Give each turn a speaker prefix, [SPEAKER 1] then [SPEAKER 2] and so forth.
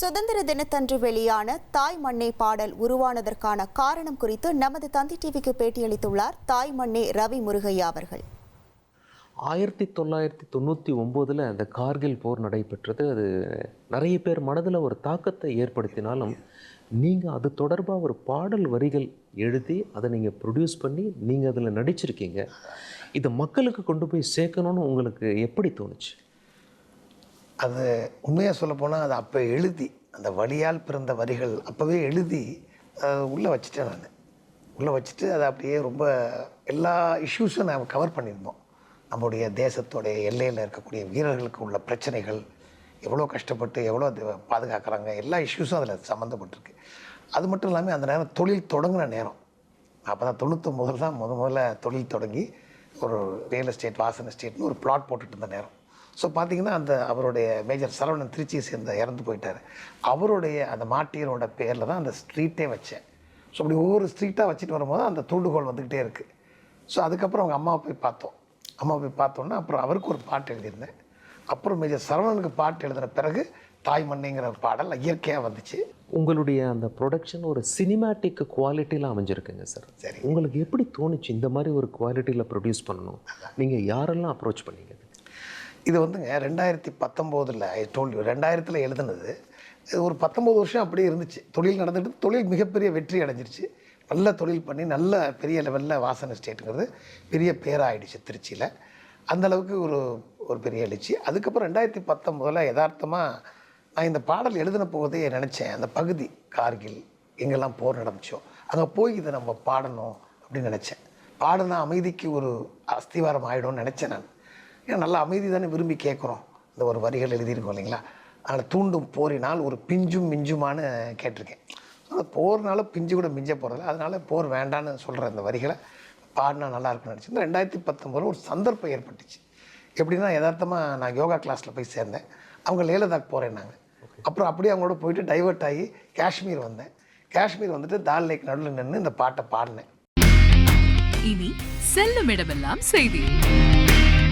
[SPEAKER 1] சுதந்திர தினத்தன்று வெளியான தாய் மண்ணே பாடல் உருவானதற்கான காரணம் குறித்து நமது தந்தி டிவிக்கு பேட்டியளித்துள்ளார் தாய் மண்ணே ரவி முருகையா அவர்கள்.
[SPEAKER 2] ஆயிரத்தி தொள்ளாயிரத்தி தொண்ணூற்றி ஒம்போதில் அந்த கார்கில் போர் நடைபெற்றது. அது நிறைய பேர் மனதில் ஒரு தாக்கத்தை ஏற்படுத்தினாலும் நீங்கள் அது தொடர்பாக ஒரு பாடல் வரிகள் எழுதி அதை நீங்கள் ப்ரொடியூஸ் பண்ணி நீங்கள் அதில் நடிச்சிருக்கீங்க. இதை மக்களுக்கு கொண்டு போய் சேர்க்கணும்னு உங்களுக்கு எப்படி தோணுச்சு?
[SPEAKER 3] அது உண்மையாக சொல்லப்போனால் அது அப்போ எழுதி அந்த வழியால் பிறந்த வரிகள் அப்போவே எழுதி உள்ளே வச்சுட்டேன் நான். உள்ளே வச்சுட்டு அதை அப்படியே ரொம்ப எல்லா இஷ்யூஸும் நாம் கவர் பண்ணியிருந்தோம். நம்முடைய தேசத்தோடைய எல்லையில் இருக்கக்கூடிய வீரர்களுக்கு உள்ள பிரச்சனைகள் எவ்வளோ கஷ்டப்பட்டு எவ்வளோ அது பாதுகாக்கிறாங்க எல்லா இஷ்யூஸும் அதில் சம்மந்தப்பட்டிருக்கு. அது மட்டும் இல்லாமல் அந்த நேரம் தொழில் தொடங்கின நேரம். அப்போ தான் தொண்ணூத்தொம்பதில் தான் முத முதல்ல தொழில் தொடங்கி ஒரு ரியல் எஸ்டேட் வாசன் எஸ்டேட்னு ஒரு பிளாட் போட்டுட்டு இருந்த நேரம். ஸோ பார்த்தீங்கன்னா அந்த அவருடைய மேஜர் சரவணன் திருச்சியை சேர்ந்த இறந்து போயிட்டார். அவருடைய அந்த மாட்டியரோட பேரில் தான் அந்த ஸ்ட்ரீட்டே வச்சேன். ஸோ அப்படி ஒவ்வொரு ஸ்ட்ரீட்டாக வச்சுட்டு வரும்போது அந்த தூண்டுகோல் வந்துக்கிட்டே இருக்குது ஸோ அதுக்கப்புறம் அவங்க அம்மாவை போய் பார்த்தோம். அம்மா போய் பார்த்தோன்னா அப்புறம் அவருக்கு ஒரு பாட்டு எழுதியிருந்தேன். அப்புறம் மேஜர் சரவணனுக்கு பாட்டு எழுதின பிறகு தாய் மண்ணிங்கிற பாடல் இயற்கையாக வந்துச்சு.
[SPEAKER 2] உங்களுடைய அந்த ப்ரொடக்ஷன் ஒரு சினிமேட்டிக் குவாலிட்டியில் அமைஞ்சிருக்குங்க சார்
[SPEAKER 3] சரி.
[SPEAKER 2] உங்களுக்கு எப்படி தோணுச்சு இந்த மாதிரி ஒரு குவாலிட்டியில் ப்ரொடியூஸ் பண்ணணும்? நீங்கள் யாரெல்லாம் அப்ரோச் பண்ணீங்க?
[SPEAKER 3] இது வந்துங்க ரெண்டாயிரத்தி பத்தொம்போதில் டோல்யூ ரெண்டாயிரத்தில் எழுதுனது. இது ஒரு பத்தொம்போது வருஷம் அப்படியே இருந்துச்சு. தொழில் நடந்துட்டு தொழில் மிகப்பெரிய வெற்றி அடைஞ்சிருச்சு. நல்ல தொழில் பண்ணி நல்ல பெரிய லெவலில் வாசனை ஸ்டேட்டுங்கிறது பெரிய பேராயிடுச்சு திருச்சியில். அந்த அளவுக்கு ஒரு ஒரு பெரிய எழுச்சி. அதுக்கப்புறம் ரெண்டாயிரத்தி பத்தொம்போதில் யதார்த்தமாக நான் இந்த பாடல் எழுதின போதே நினச்சேன். அந்த பகுதி கார்கில் எங்கெல்லாம் போர் நடந்துச்சோ அங்கே போய் இதை நம்ம பாடணும் அப்படின்னு நினச்சேன். பாடினா அமைதிக்கு ஒரு அஸ்திவாரம் ஆகிடும்னு நினச்சேன் நான். ஏன்னா நல்ல அமைதி தானே விரும்பி கேட்குறோம் இந்த ஒரு வரிகள் எழுதியிருக்கோம் இல்லைங்களா? அதனால் தூண்டும் போரினால் ஒரு பிஞ்சும் மிஞ்சுமான்னு கேட்டிருக்கேன். அந்த போர்னால பிஞ்சு கூட மிஞ்ச போகிறதில்ல அதனால் போர் வேண்டான்னு சொல்கிற அந்த வரிகளை பாடினா நல்லா இருக்கும்னு நினச்சி ரெண்டாயிரத்தி பத்தொம்போதில் ஒரு சந்தர்ப்பம் ஏற்பட்டுச்சு. எப்படின்னா யதார்த்தமாக நான் யோகா கிளாஸில் போய் சேர்ந்தேன். அவங்க லேலதாக் போகிறேன்னாங்க அப்புறம் அப்படியே அவங்களோட போயிட்டு டைவர்ட் ஆகி காஷ்மீர் வந்தேன். காஷ்மீர் வந்துட்டு தால் லேக் நடுவில் நின்று இந்த பாட்டை பாடினேன்.
[SPEAKER 4] இனி செல்லும் இடமெல்லாம் செய்தி.